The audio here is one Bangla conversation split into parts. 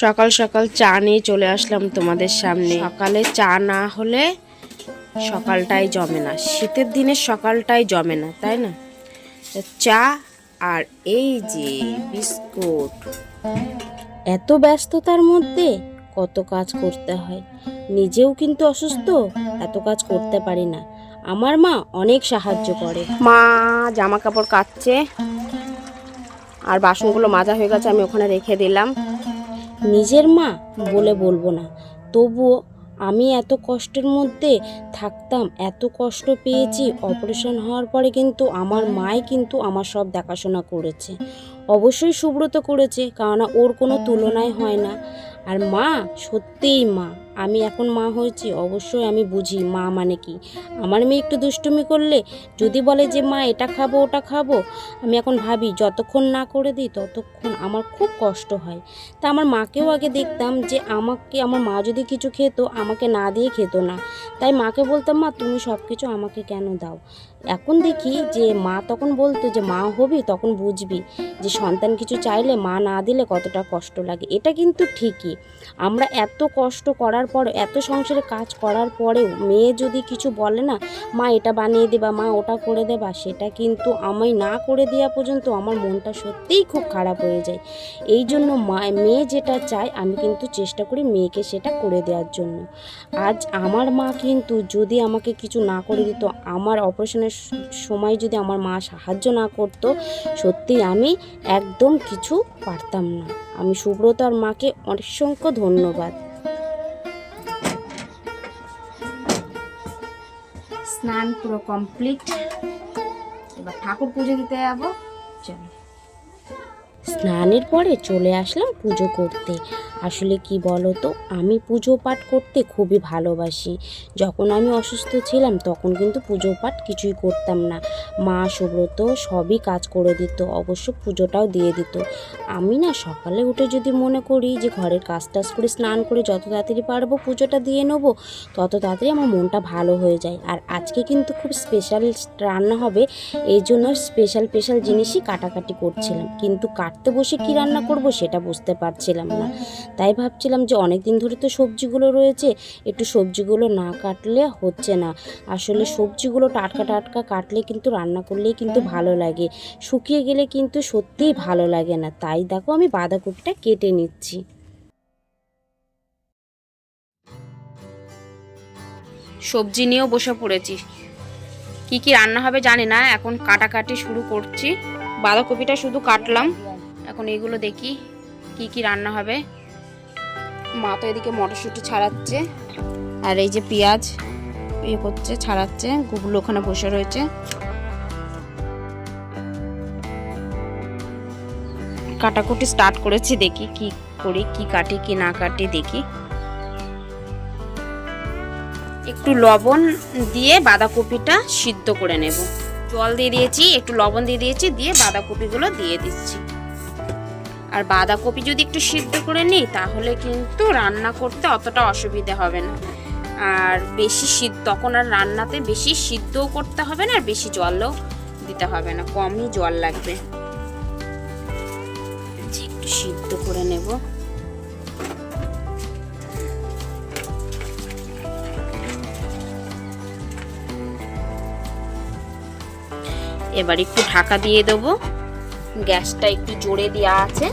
সকাল সকাল চা নিয়ে চলে আসলাম তোমাদের সামনে। সকালে চা না হলে সকালটাই জমে না। শীতের দিনে সকালটাই জমে না, তাই না? চা আর এই যে বিস্কুট। এত ব্যস্ততার মধ্যে কত কাজ করতে হয়। নিজেও কিন্তু অসুস্থ, এত কাজ করতে পারি না। আমার মা অনেক সাহায্য করে। মা জামা কাপড় কাচ্ছে, আর বাসনগুলো মাজা হয়ে গেছে, আমি ওখানে রেখে দিলাম। নিজের মা বলে বলব না। তবুও আমি এত কষ্টের মধ্যে থাকতাম, এত কষ্ট পেয়েছি, অপারেশন হওয়ার পরে কিন্তু আমার মাই কিন্তু আমার সব দেখাশোনা করেছে। অবশ্যই সুব্রত করেছে, কেননা ওর কোনো তুলনায় হয় না। আর মা সত্যিই মা। আমি এখন মা হয়েছি, অবশ্যই আমি বুঝি মা মানে কি। আমার মেয়ে একটু দুষ্টুমি করলে, যদি বলে যে, মা, এটা খাব, ওটা খাব, আমি এখন ভাবি, যতক্ষণ না করে দিই, ততক্ষণ আমার খুব কষ্ট হয়। তা আমার মাকেও আগে দেখতাম যে, আমাকে, আমার মা যদি কিছু খেত, আমাকে না দিয়ে খেত না। তাই মাকে বলতাম, মা, তুমি সব কিছু আমাকে কেন দাও? এখন দেখি যে মা তখন বলতো যে মা হবি তখন বুঝবি যে সন্তান কিছু চাইলে মা না দিলে কতটা কষ্ট লাগে। এটা কিন্তু ঠিকই। আমরা এত কষ্ট করার পর, এত সংসারে কাজ করার পরেও মেয়ে যদি কিছু বলে না, মা এটা বানিয়ে দেবা, মা ওটা করে দেবা, সেটা কিন্তু আমি না করে দেওয়া পর্যন্ত আমার মনটা সত্যিই খুব খারাপ হয়ে যায়। এই জন্য মা, মেয়ে যেটা চায়, আমি কিন্তু চেষ্টা করি মেয়েকে সেটা করে দেওয়ার জন্য। আজ আমার মা কিন্তু যদি আমাকে কিছু না করে দিত, আমার অপারেশনের সময় যদি আমার মা সাহায্য না করত সত্যি আমি একদম কিছু পারতাম না। আমি সুব্রত আর মাকে অসংখ্য ধন্যবাদ। স্নান পুরো কমপ্লিট। এবার ঠাকুর পুজো দিতে যাব। চলো। স্নানের পরে চলে আসলাম পুজো করতে। আসলে কি বলো তো আমি পুজো পাঠ করতে খুবই ভালোবাসি। যখন আমি অসুস্থ ছিলাম, তখন কিন্তু পুজো পাঠ কিছুই করতাম না। মা সুব্রত সবই কাজ করে দিত, অবশ্য পুজোটাও দিয়ে দিত। আমি না সকালে উঠে যদি মনে করি যে ঘরের কাজ টাজ করে স্নান করে যত তাড়াতাড়ি পারব পুজোটা দিয়ে নেব, তত তাড়াতাড়ি আমার মনটা ভালো হয়ে যায়। আর আজকে কিন্তু খুব স্পেশাল রান্না হবে, এই জন্য স্পেশাল স্পেশাল জিনিসই কাটাকাটি করছিলাম। কিন্তু কাটতে বসে কি রান্না করব সেটা বুঝতে পারছিলাম না। তাই ভাবছিলাম যে অনেক দিন ধরে তো সবজিগুলো রয়েছে, একটু সবজিগুলো না কাটলে হচ্ছে না। আসলে সবজিগুলো টাটকা টাটকা কাটলে কিন্তু রান্না করলেই কিন্তু ভালো লাগে। শুকিয়ে গেলে কিন্তু সত্যিই ভালো লাগে না। তাই দেখো আমি বাঁধাকপিটা কেটে নিচ্ছি। সবজি নিয়েও বসে পড়েছি। কি কি রান্না হবে জানি না, এখন কাটাকাটি শুরু করছি। বাঁধাকপিটা শুধু কাটলাম। এখন এগুলো দেখি কি কি রান্না হবে। মা তো এদিকে মটরশুঁটি ছাড়াচ্ছে। আর এই যে পেঁয়াজ ইয়ে করছে ছাড়াচ্ছে, গুগলো ওখানে বসে রয়েছে। কাটাকুটি স্টার্ট করেছি, দেখি কি করি, কি কাটি, কি না কাটি, দেখি। একটু লবণ দিয়ে বাঁধাকপিটা সিদ্ধ করে নেব। জল দিয়ে দিয়েছি, একটু লবণ দিয়ে দিয়েছি, দিয়ে বাঁধাকপিগুলো দিয়ে দিচ্ছি। আর বাঁধাকপি যদি একটু সিদ্ধ করে নিই, তাহলে কিন্তু রান্না করতে অতটা অসুবিধে হবে না। আর বেশি সিদ্ধ, তখন আর রান্নাতে বেশি সিদ্ধও করতে হবে না, আর বেশি জলও দিতে হবে না, কমই জল লাগবে। একটু সিদ্ধ করে নেব। এবার একটু ঢাকা দিয়ে দেবো। গ্যাসটা একটু জোরে দেওয়া আছে।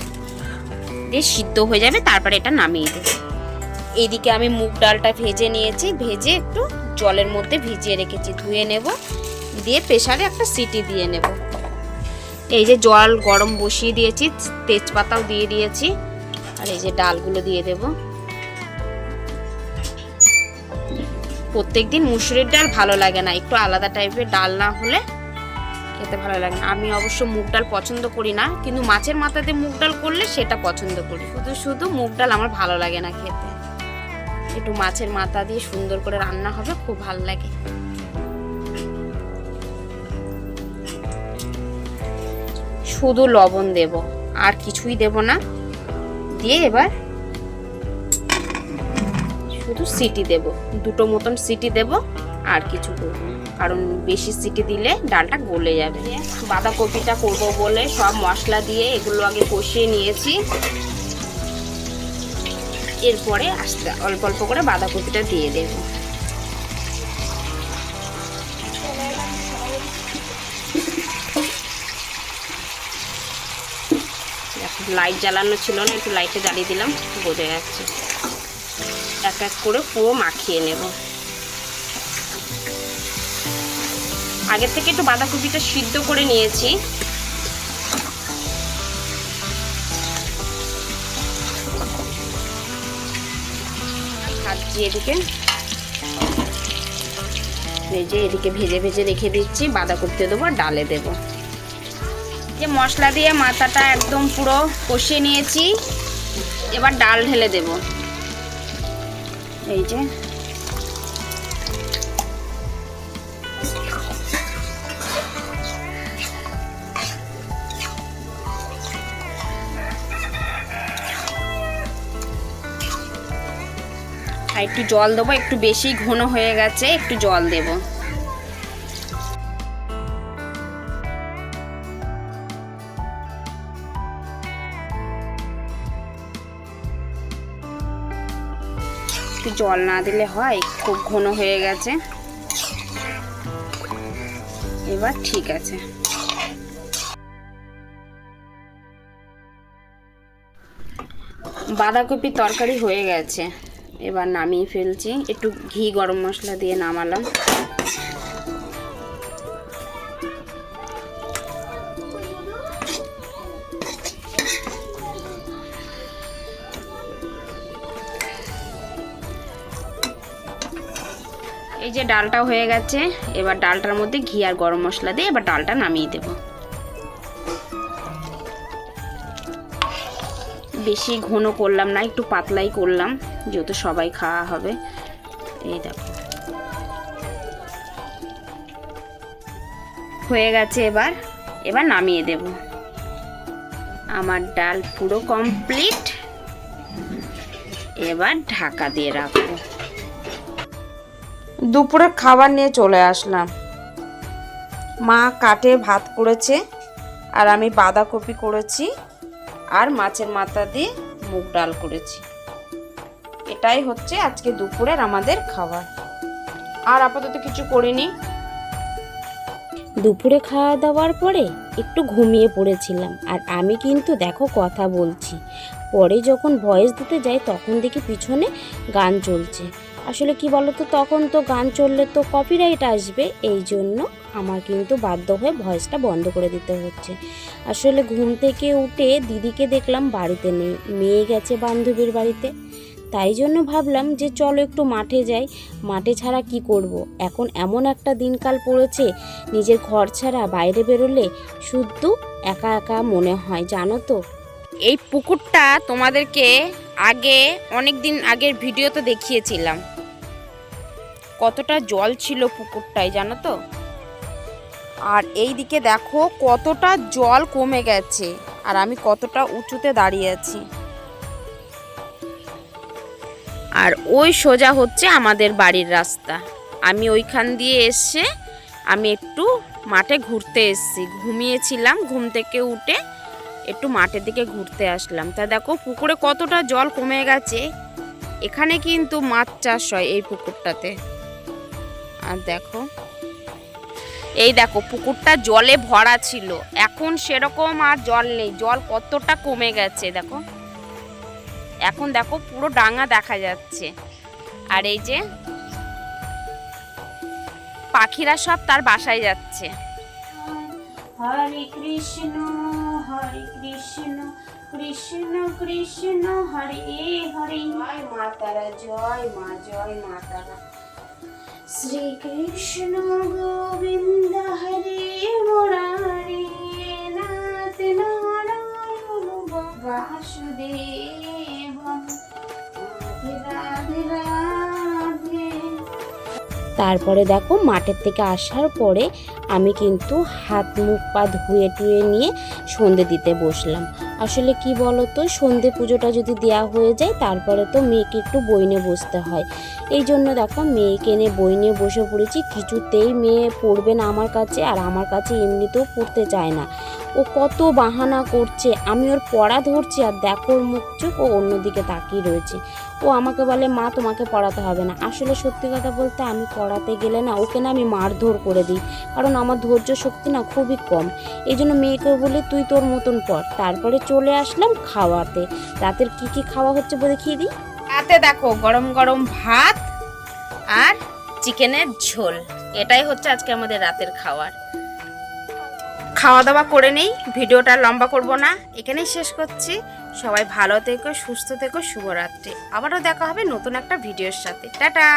দিয়ে সিদ্ধ হয়ে যাবে, তারপরে এটা নামিয়ে দেবো। এইদিকে আমি মুগ ডালটা ভেজে নিয়েছি, ভেজে একটু জলের মধ্যে ভিজিয়ে রেখেছি, ধুয়ে নেব, দিয়ে প্রেশারে একটা সিটি দিয়ে নেব। এই যে জল গরম বসিয়ে দিয়েছি, তেজপাতাও দিয়ে দিয়েছি, আর এই যে ডালগুলো দিয়ে দেব। প্রত্যেকদিন মুসুরির ডাল ভালো লাগে না, একটু আলাদা টাইপের ডাল না হলে খেতে ভালো লাগে না। আমি অবশ্য মুগ ডাল পছন্দ করি না, কিন্তু মাছের মাথাতে মুগ ডাল করলে সেটা পছন্দ করি। শুধু শুধু মুগ ডাল আমার ভালো লাগে না খেতে। একটু মাছের মাথা দিয়ে সুন্দর করে রান্না হবে, খুব ভালো লাগে। শুধু লবণ দেব, আর কিছুই দেব না। দিয়ে এবার শুধু সিটি দেব, দুটো মতন সিটি দেব। আর কিছু করব। কারণ বেশি সিটি দিলে ডালটা গলে যাবে। বাঁধাকপিটা করব বলে সব মশলা দিয়ে এগুলো আগে কষিয়ে নিয়েছি। এরপরে আস্তে অল্প অল্প করে বাঁধাকপিটা দিয়ে দেবো। লাইট জ্বালানো ছিল না, একটু লাইটে জ্বালিয়ে দিলাম, বোঝা যাচ্ছে। এক এক করে পুরো মাখিয়ে নেব। আগের থেকে একটু বাঁধাকপিটা সিদ্ধ করে নিয়েছি। ভাজছি এদিকে যে এদিকে ভেজে ভেজে রেখে দিচ্ছি, বাঁধাকপিতে দেবো আর ডালে দেবো। যে মশলা দিয়ে মাথাটা একদম পুরো কষিয়ে নিয়েছি, এবার ডাল ঢেলে দেব। এই যে একটু জল দেবো, একটু বেশি ঘন হয়ে গেছে, একটু জল দেবো। একটু জল না দিলে হয়, খুব ঘন হয়ে গেছে। এবার ঠিক আছে। বাঁধাকপি তরকারি হয়ে গেছে। এবার নামিয়ে ফেলছি। একটু ঘি গরম মশলা দিয়ে নামালাম। এই যে ডালটা হয়ে গেছে, এবার ডালটার মধ্যে ঘি আর গরম মশলা দিয়ে এবার ডালটা নামিয়ে দেব। বেশি ঘন করলাম না, একটু পাতলাই করলাম। যেহেতু সবাই খাওয়া হবে। এই দেখো। হয়ে গেছে এবার। এবার নামিয়ে দেব। আমার ডাল পুরো কমপ্লিট এবার ঢাকা দিয়ে রাখব। দুপুরে খাবার নিয়ে চলে আসলাম। মা কাটে ভাত করেছে, আর আমি বাঁধাকপি করেছি, আর মাছের মাথা দিয়ে মুগ ডাল করেছি। এটাই হচ্ছে আজকে দুপুরের আমাদের খাবার। আর আপাতত কিছু করিনি। দুপুরে খাওয়া দাওয়ার পরে একটু ঘুমিয়ে পড়েছিলাম। আর আমি কিন্তু দেখো কথা বলছি। পরে যখন ভয়েস দিতে যাই তখন দেখি পিছনে গান চলছে। আসলে কি বলতো, তখন তো গান চললে তো কপিরাইট আসবে, এই জন্য আমার কিন্তু বাধ্য হয়ে ভয়েসটা বন্ধ করে দিতে হচ্ছে। আসলে ঘুম থেকে উঠে দিদিকে দেখলাম বাড়িতে নেই। মেয়ে গেছে বান্ধবীর বাড়িতে। তাই জন্য ভাবলাম যে চলো একটু মাঠে যাই। মাঠে ছাড়া কি করব। এখন এমন একটা দিনকাল পড়েছে, নিজের ঘর ছাড়া বাইরে বেরোলে শুদ্ধ একা একা মনে হয়, জানো তো? এই পুকুরটা তোমাদেরকে আগে অনেক দিন আগের ভিডিওতে দেখিয়েছিলাম। কতটা জল ছিল পুকুরটায়, জানো তো? আর এই দিকে দেখো কতটা জল কমে গেছে, আর আমি কতটা উঁচুতে দাঁড়িয়ে আছি। আর ওই সোজা হচ্ছে আমাদের বাড়ির রাস্তা। আমি ওইখান দিয়ে এসে আমি একটু মাঠে ঘুরতে এসেছি। ঘুমিয়েছিলাম, ঘুম থেকে উঠে একটু মাঠের দিকে ঘুরতে আসলাম। তা দেখো, পুকুরে কতটা জল কমে গেছে। এখানে কিন্তু মাছ চাষ হয় এই পুকুরটাতে। আর দেখো, এই দেখো, পুকুরটা জলে ভরা ছিল। এখন সেরকম আর জল নেই। জল কতটা কমে গেছে, দেখো। এখন দেখো পুরো ডাঙা দেখা যাচ্ছে। আর এই যে পাখিরা সব তার বাসায় যাচ্ছে। হরে কৃষ্ণ হরে কৃষ্ণ কৃষ্ণ কৃষ্ণ হরে হরে। জয় মাতারা জয় মা জয় মাতারা শ্রীকৃষ্ণ গোবিন্দ হরে মুরারি নাথ নারায়ণ বাসুদেব। তারপরে দেখো মাঠের থেকে আসার পরে আমি কিন্তু হাত, মুখ, পা ধুয়ে টুয়ে নিয়ে সন্ধে দিতে বসলাম। আসলে কি বলো তো সন্ধে পুজোটা যদি দেওয়া হয়ে যায়, তারপরে তো মেয়েকে একটু বই নিয়ে বসতে হয়। এই জন্য দেখো মেয়েকে নিয়ে বই নিয়ে বসে পড়েছি। কিছুতেই মেয়ে পড়বে না আমার কাছে, আর আমার কাছে এমনিতেও পড়তে চায় না। ও কত বাহানা করছে, আমি ওর পড়া ধরছি, আর দেখো ওর মুখ চোখ, ও অন্যদিকে তাকিয়ে রয়েছে। ও আমাকে বলে, মা, তোমাকে পড়াতে হবে না। আসলে সত্যি কথা বলতে আমি পড়াতে গেলে না, ওকে না আমি মারধর করে দিই। কারণ আমার ধৈর্য শক্তি না খুবই কম। এই জন্য মেয়েকে বলি, তুই তোর মতন পড়। তারপরে চলে আসলাম খাওয়াতে। রাতের কি কি খাওয়া হচ্ছে বলে দেখিয়ে দিই? রাতে দেখো, গরম গরম ভাত আর চিকেনের ঝোল। এটাই হচ্ছে আজকে আমাদের রাতের খাওয়ার। খাওয়া দাওয়া করে নেই, ভিডিওটা লম্বা করব না। এখানেই শেষ করছি। সবাই ভালো থেকো সুস্থ থেকো শুভরাত্রি। আবারও দেখা হবে নতুন একটা ভিডিওর সাথে। টাটা!